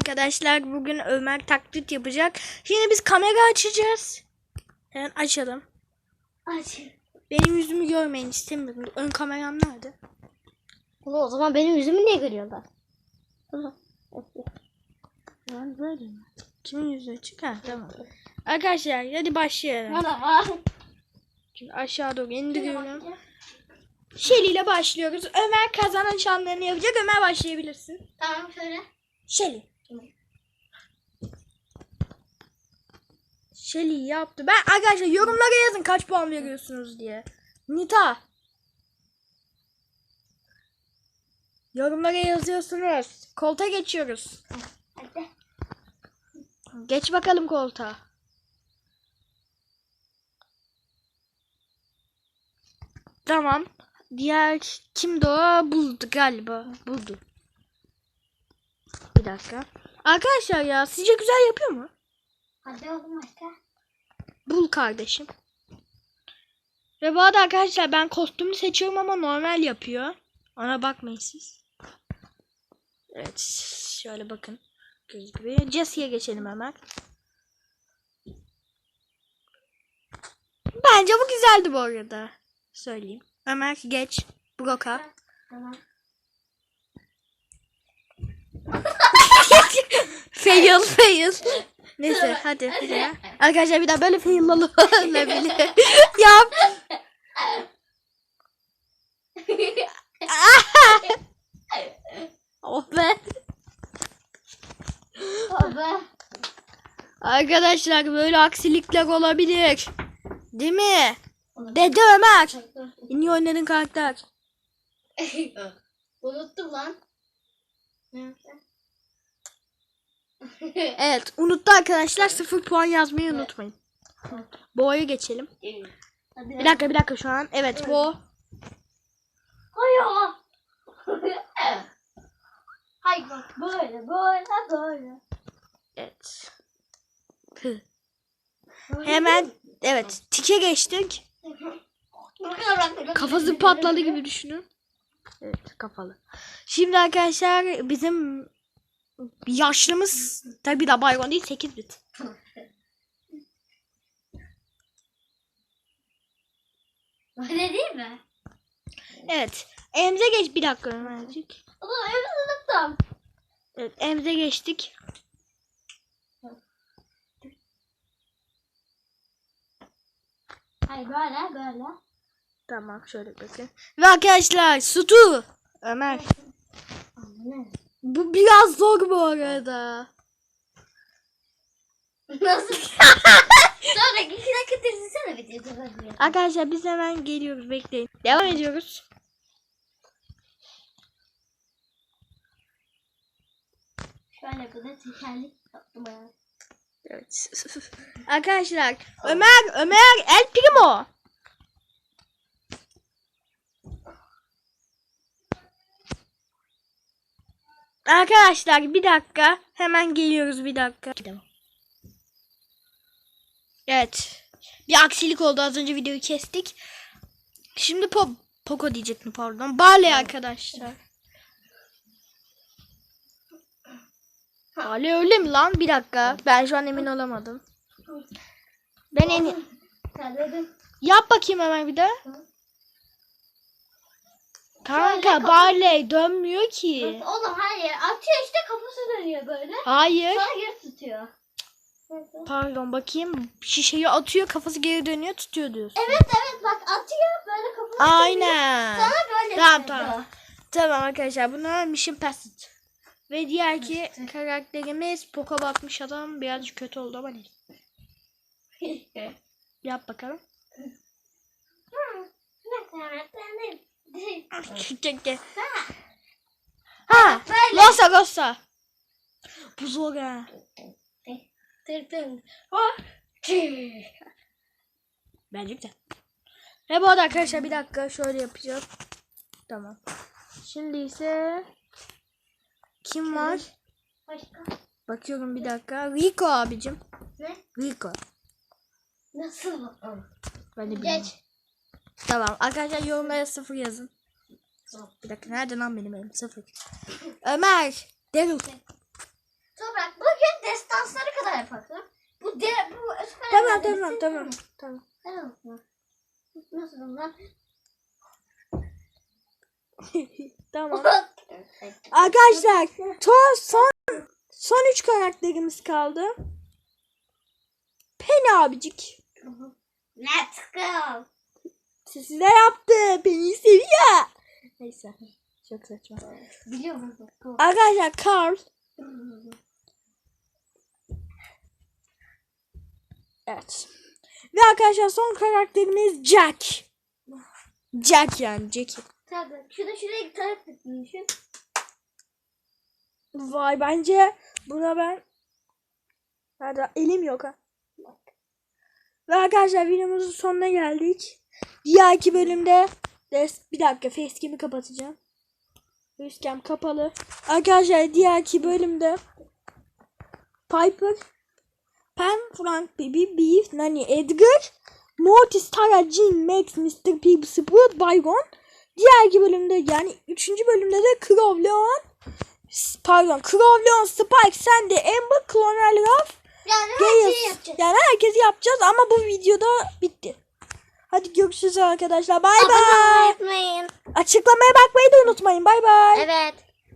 arkadaşlar. Bugün Ömer taklit yapacak. Şimdi biz kamera açacağız. Hemen açalım. Aç. Benim yüzümü görmeyin istemiyorum. Ön kameram nerede? Ulan o zaman benim yüzümü niye görüyorlar? Ben böyle mi? Kimin yüzü açık? Ha tamam. Arkadaşlar hadi başlayalım. Bana. Şimdi aşağı doğru indiriyorum. Şeli ile başlıyoruz. Ömer kazanan şanlarını yapacak. Ömer başlayabilirsin. Tamam şöyle. Şeli. Şeli yaptı. Ben arkadaşlar yorumlara yazın kaç puan veriyorsunuz diye. Nita. Yorumlara yazıyorsunuz. Kolta geçiyoruz. Hadi. Geç bakalım koltuğa. Tamam. Diğer kimdi o? Buldu galiba. Buldu. Bir dakika. Arkadaşlar ya sizce güzel yapıyor mu? Hadi oğlum başka. Bul kardeşim. Ve bu arada arkadaşlar ben kostümü seçiyorum ama normal yapıyor. Ona bakmayın siz. Evet şöyle bakın. Göz gibi. Jesse'ye geçelim hemen. Bence bu güzeldi bu arada. Söyleyeyim. Ömer geç. Broka. Tamam. fail fail. Neyse hadi. hadi ya. Arkadaşlar bir daha böyle fail olabilir. Yap. Oh be. Baba. Arkadaşlar böyle aksilikler olabilir. Değil mi? Dede Ömer. Niye oynadın karakter? Unuttum lan. Ne Evet unuttu arkadaşlar. Sıfır puan yazmayı unutmayın. Boğa'ya geçelim. Bir dakika bir dakika şu an. Evet bu. Hayır. Hayır bak böyle böyle böyle. Evet. Hemen evet tike geçtik. Kafası patladı gibi düşünün. Evet kafalı. Şimdi arkadaşlar bizim yaşlımız tabi da bayron değil 8 bit. Öyle değil mi? Evet. Emze geç bir dakika Ömercik. Oğlum evi unuttum. Evet emze geçtik. Hayır böyle böyle. Tamam şöyle bakın. Ve arkadaşlar Sutu. Ömer. Ne? Bu biraz zor bu arada. Nasıl? Sonra dizinsene videoda böyle. Arkadaşlar biz hemen geliyoruz bekleyin. Devam ediyoruz. Şöyle böyle tekerlek yaptım ya. Evet. Arkadaşlar Ömer Ömer El Primo. Arkadaşlar bir dakika hemen geliyoruz bir dakika. Evet. Bir aksilik oldu az önce videoyu kestik. Şimdi po Poco diyecektim pardon. Barley arkadaşlar. Barley öyle mi lan? Bir dakika. Ben şu an emin olamadım. Ben en. Yap bakayım hemen bir daha. Kanka Barley dönmüyor ki. Oğlum hayır atıyor işte kafası dönüyor böyle. Hayır. Sonra geri tutuyor. Pardon bakayım. Şişeyi atıyor kafası geri dönüyor tutuyor diyorsun. Evet evet bak atıyor böyle kafası Aynen. Sonra böyle Tamam tutuyor. tamam. Tamam arkadaşlar bunlar Mission Passed. Ve diğer ki karakterimiz Poco batmış adam birazcık kötü oldu ama değil. Yap bakalım. Losa Losa. Bu zor ha. Tırtın. Bence güzel. Ve bu arada arkadaşlar bir dakika şöyle yapacağım. Tamam. Şimdi ise kim var? Başka. Bakıyorum bir dakika. Rico abicim. Ne? Rico. Nasıl bakalım? Ben de bilmiyorum. Geç. Tamam. Arkadaşlar yorumlara sıfır yazın. Bir dakika nerede lan benim elim? Sıfır. Ömer. Daryl. Sonra yaparsın. Bu de bu Tamam tamam tamam. Tamam. Tamam? Nasıl lan? tamam. Arkadaşlar to son son 3 karakterimiz kaldı. Penny abicik. Let's go. Size yaptı. Penny seviyor. Neyse. Çok saçma. Biliyor musun? Arkadaşlar Carl. Evet. Ve arkadaşlar son karakterimiz Jack. Jack yani Jack. Tabii. Şurada şuraya bir taraf tıklayışın. Vay bence buna ben Nerede? Elim yok ha. Ve arkadaşlar videomuzun sonuna geldik. Diğer iki bölümde des bir dakika facecam'i kapatacağım. Facecam kapalı. Arkadaşlar diğer iki bölümde Piper, Pam, Frank, Bibi, Beef, Nani, Edgar, Mortis, Tara, Jean, Max, Mr. P, Sprout, Byron. Diğer iki bölümde yani üçüncü bölümde de Crow, Leon, pardon Crow, Leon, Spike, Sandy, Amber, Colonel Ruff, Yani Gales. yapacağız. Yani herkesi yapacağız ama bu videoda bitti. Hadi görüşürüz arkadaşlar. Bay bay. Açıklamaya bakmayı da unutmayın. Bay bay. Evet.